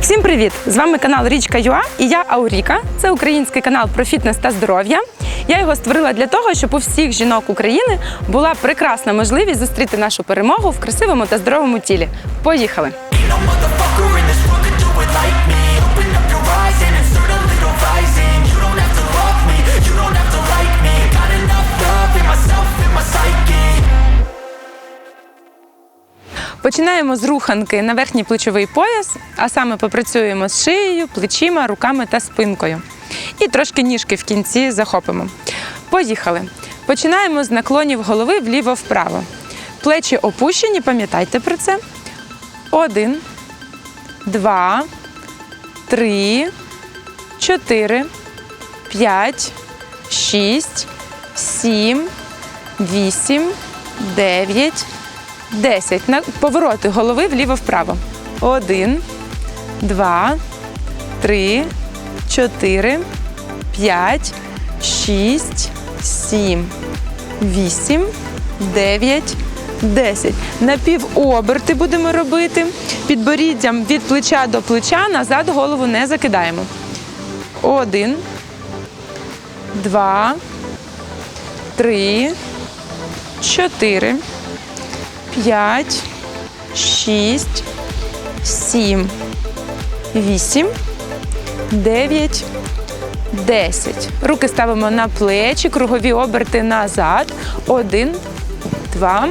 Всім привіт! З вами канал Річка Юа і я Ауріка. Це український канал про фітнес та здоров'я. Я його створила для того, щоб у всіх жінок України була прекрасна можливість зустріти нашу перемогу в красивому та здоровому тілі. Поїхали! Починаємо з руханки на верхній плечовий пояс, а саме попрацюємо з шиєю, плечима, руками та спинкою. І трошки ніжки в кінці захопимо. Поїхали. Починаємо з наклонів голови вліво-вправо. Плечі опущені, пам'ятайте про це. Один, два, три, чотири, п'ять, шість, сім, вісім, дев'ять. 10. На повороти голови вліво-вправо. Один, два, три, чотири, п'ять, шість, сім, вісім, дев'ять, десять. Напівоберти будемо робити. Підборіддям від плеча до плеча назад голову не закидаємо. Один, два, три, чотири. П'ять, шість, сім, вісім, дев'ять, десять. Руки ставимо на плечі, кругові оберти назад. Один, два,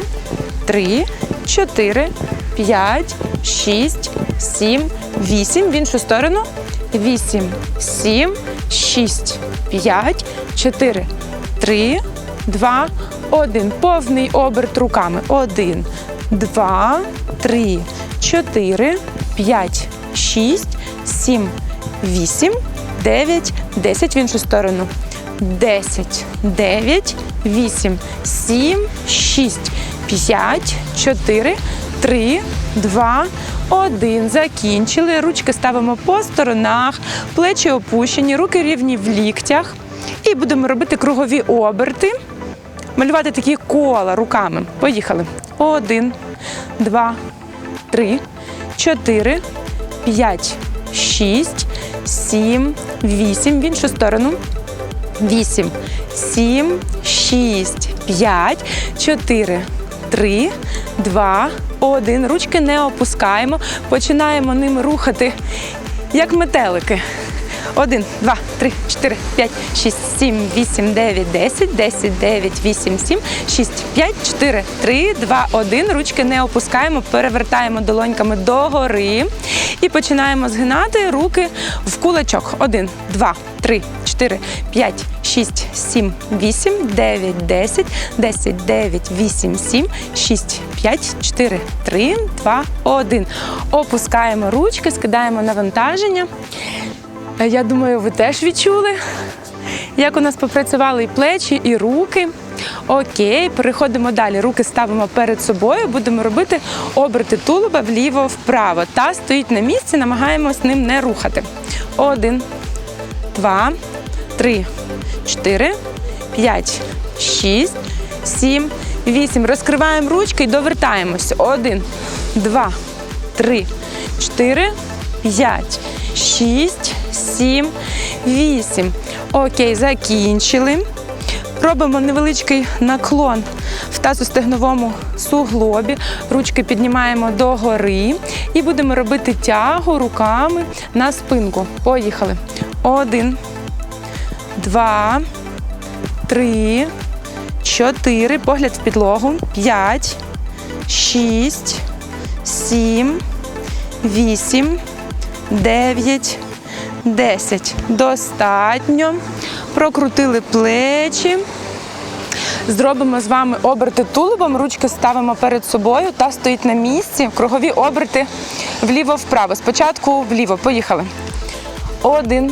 три, чотири, п'ять, шість, сім, вісім. В іншу сторону. Вісім, сім, шість, п'ять, чотири, три, два, один. Повний оберт руками. Один, два, три, чотири, п'ять, шість, сім, вісім, дев'ять, десять. В іншу сторону. Десять, дев'ять, вісім, сім, шість, п'ять, чотири, три, два, один. Закінчили. Ручки ставимо по сторонах, плечі опущені, руки рівні в ліктях. І будемо робити кругові оберти малювати такі кола руками. Поїхали. Один, два, три, чотири, п'ять, шість, сім, вісім. В іншу сторону. Вісім, сім, шість, п'ять, чотири, три, два, один. Ручки не опускаємо. Починаємо ними рухати, як метелики. Один, два, три, чотири, п'ять, шість, сім, вісім, дев'ять, десять, десять, дев'ять, вісім, сім, шість, п'ять, чотири, три, два, один. Ручки не опускаємо, перевертаємо долоньками догори і починаємо згинати руки в кулачок. Один, два, три, чотири, п'ять, шість, сім, вісім, дев'ять, десять, десять, дев'ять, вісім, сім, шість, п'ять, чотири, три, два, один. Опускаємо ручки, скидаємо навантаження. Е, Я думаю, ви теж відчули, як у нас попрацювали і плечі, і руки. Окей, переходимо далі. Руки ставимо перед собою, будемо робити оберти тулуба вліво-вправо. Та стоїть на місці, намагаємось ним не рухати. Один, два, три, чотири, п'ять, шість, сім, вісім. Розкриваємо ручки і довертаємось. Один, два, три, чотири, п'ять, шість, сім, вісім. Окей, закінчили. Робимо невеличкий наклон в тазостегновому суглобі. Ручки піднімаємо догори і будемо робити тягу руками на спинку. Поїхали. Один, два, три, чотири. Погляд в підлогу. П'ять, шість, сім, вісім, дев'ять, десять. Достатньо. Прокрутили плечі. Зробимо з вами оберти тулубом, ручки ставимо перед собою та стоїть на місці. Кругові оберти вліво-вправо. Спочатку вліво. Поїхали. Один,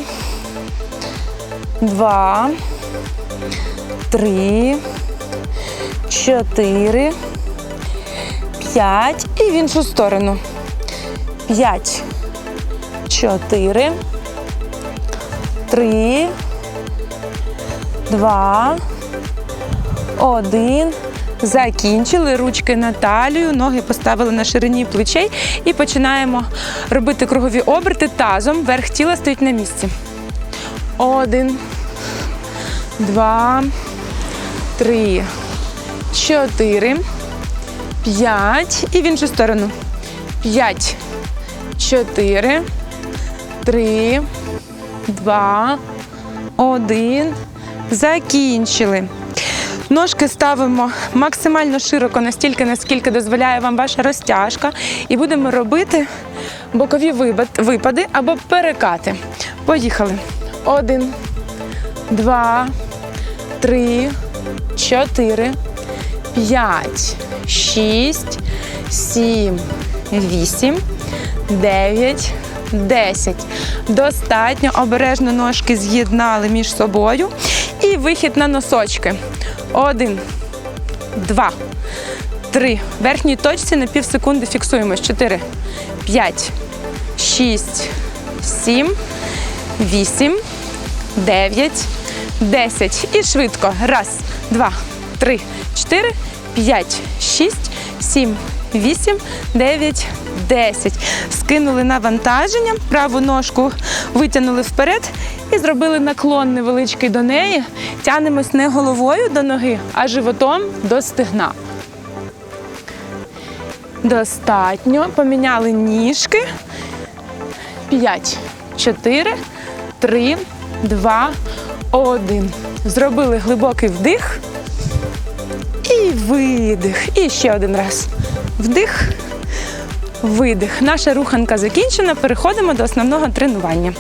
два, три, чотири, п'ять. І в іншу сторону. П'ять, чотири, три, два, один. Закінчили ручки на талію, ноги поставили на ширині плечей і починаємо робити кругові оберти тазом. Верх тіла стоїть на місці. Один, два, три, чотири, п'ять. І в іншу сторону. П'ять, чотири, три, два, один. Закінчили. Ножки ставимо максимально широко, настільки, наскільки дозволяє вам ваша розтяжка. І будемо робити бокові випади або перекати. Поїхали. Один, два, три, чотири, п'ять, шість, сім, вісім, дев'ять, десять. Достатньо обережно ножки з'єднали між собою. І вихід на носочки. Один, два, три. В верхній точці на пів секунди фіксуємо. Чотири, п'ять, шість, сім, вісім, дев'ять, десять. І швидко. Раз, два, три, чотири, п'ять, шість, сім, вісім, дев'ять, десять. Скинули навантаження, праву ножку витягнули вперед і зробили наклон невеличкий до неї. Тянемось не головою до ноги, а животом до стегна. Достатньо. Поміняли ніжки. П'ять, чотири, три, два, один. Зробили глибокий вдих. І видих. І ще один раз. Вдих, видих. Наша руханка закінчена. Переходимо до основного тренування.